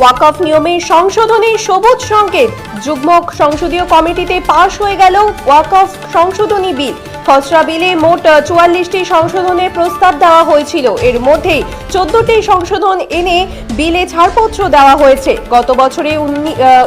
ওয়াকফ নিয়মে সংশোধনের সবুজ সংকেত। যুগ্ম সংসদীয় কমিটিতে পাশ হয়ে গেল ওয়াকফ সংশোধনী বিল। খসড়া বিলে মোট চুয়াল্লিশটি সংশোধনের প্রস্তাব দেওয়া হয়েছিল। এর মধ্যে চোদ্দটি সংশোধন এনে বিলে ছাড়পত্র দেওয়া হয়েছে। গত বছরে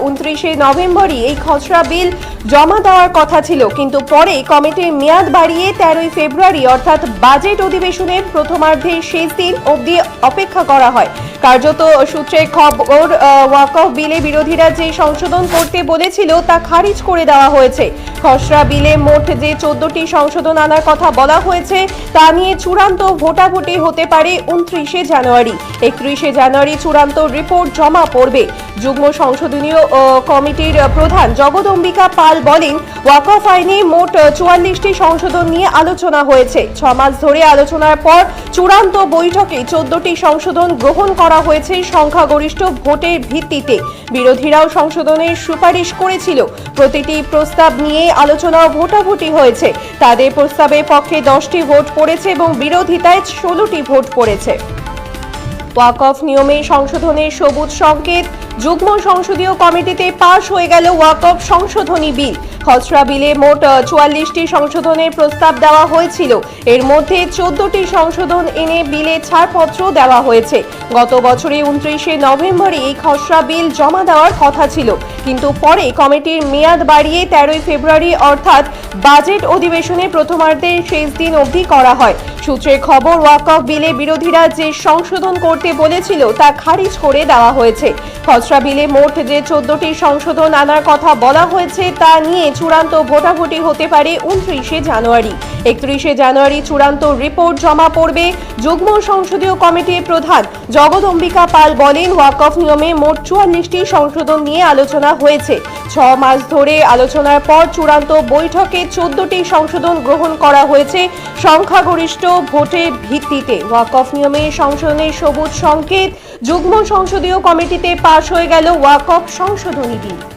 উনত্রিশে নভেম্বরই এই খসড়া বিল জমা দেওয়ার কথা ছিল। কিন্তু পরে কমিটির মেয়াদ বাড়িয়ে তেরোই ফেব্রুয়ারি, অর্থাৎ বাজেট অধিবেশনের প্রথমার্ধের শেষ দিন অবধি অপেক্ষা করা হয়। কার্যত সূত্রে খবর ওয়াকফ বিলে বিরোধীরা যে সংশোধন করতে বলেছিল তা খারিজ করে দেওয়া হয়েছে। খসড়া বিলে মোট যে চোদ্দটি সংশোধন আনার কথা বলা হয়েছে, তা নিয়ে চূড়ান্ত ভোটাভুটি হতে পারে উনত্রিশে জানুয়ারি। একত্রিশে জানুয়ারি চূড়ান্ত রিপোর্ট জমা পড়বে। যুগ্ম সংশোধনীয় কমিটির প্রধান জগদম্বিকা পাল বলেন, ওয়াকফ আইনে মোট চুয়াল্লিশটি সংশোধন নিয়ে আলোচনা হয়েছে। ছ মাস ধরে আলোচনার পর চূড়ান্ত বৈঠকে চোদ্দটি সংশোধন গ্রহণ করা হয়েছে সংখ্যাগরিষ্ঠ ভোটের ভিত্তিতে। বিরোধীরাও সংশোধনের সুপারিশ করেছিল। প্রতিটি প্রস্তাব নিয়ে আলোচনা ভোটাভুটি হয়েছে। তাদের প্রস্তাবে পক্ষে দশটি ভোট পড়েছে এবং বিরোধিতায় ষোলোটি ভোট পড়েছে। ওয়াকফ নিয়মে সংশোধনের সবুজ সংকেত যুগ্ম সংসদীয় কমিটিতে পাশ হয়ে গেল ওয়াকফ সংশোধনী বিল। খসড়া বিলে মোট চুয়াল্লিশটি সংশোধনের প্রস্তাব দেওয়া হয়েছিল। এর মধ্যে চোদ্দটি সংশোধন এনে বিলে ছাড়পত্র দেওয়া হয়েছে। গত বছরে উনত্রিশে নভেম্বরে এই খসড়া বিল জমা দেওয়ার কথা ছিল। কিন্তু পরে কমিটির মেয়াদ বাড়িয়ে তেরোই ফেব্রুয়ারি, অর্থাৎ বাজেট অধিবেশনে প্রথমার্ধের শেষ দিন অবধি করা হয়। সূত্রে খবর, ওয়াকফ বিলে বিরোধীরা যে সংশোধন করতে বলেছিল তা খারিজ করে দেওয়া হয়েছে। খসড়া বিলে মোট যে চোদ্দটি সংশোধন আনার কথা বলা হয়েছে, তা নিয়ে চূড়ান্ত ভোটাভুটি হতে পারে উনত্রিশে জানুয়ারি। একত্রিশে জানুয়ারি চূড়ান্ত রিপোর্ট জমা পড়বে। যুগ্ম সংসদীয় কমিটির প্রধান জগদম্বিকা পাল বলেন ওয়াকফ নিয়মে মোট চুয়াল্লিশটি সংশোধন নিয়ে আলোচনা হয়েছে। ছ মাস ধরে আলোচনার পর চূড়ান্ত বৈঠকে চোদ্দটি সংশোধন গ্রহণ করা হয়েছে। সংখ্যাগরিষ্ঠ ভোটের ভিত্তিতে। ওয়াকফ নিয়মে সংশোধনের সবুজ সংকেত যুগ্ম সংসদীয় কমিটিতে পাশ হয়ে গেল ওয়াকফ সংশোধনী বিল।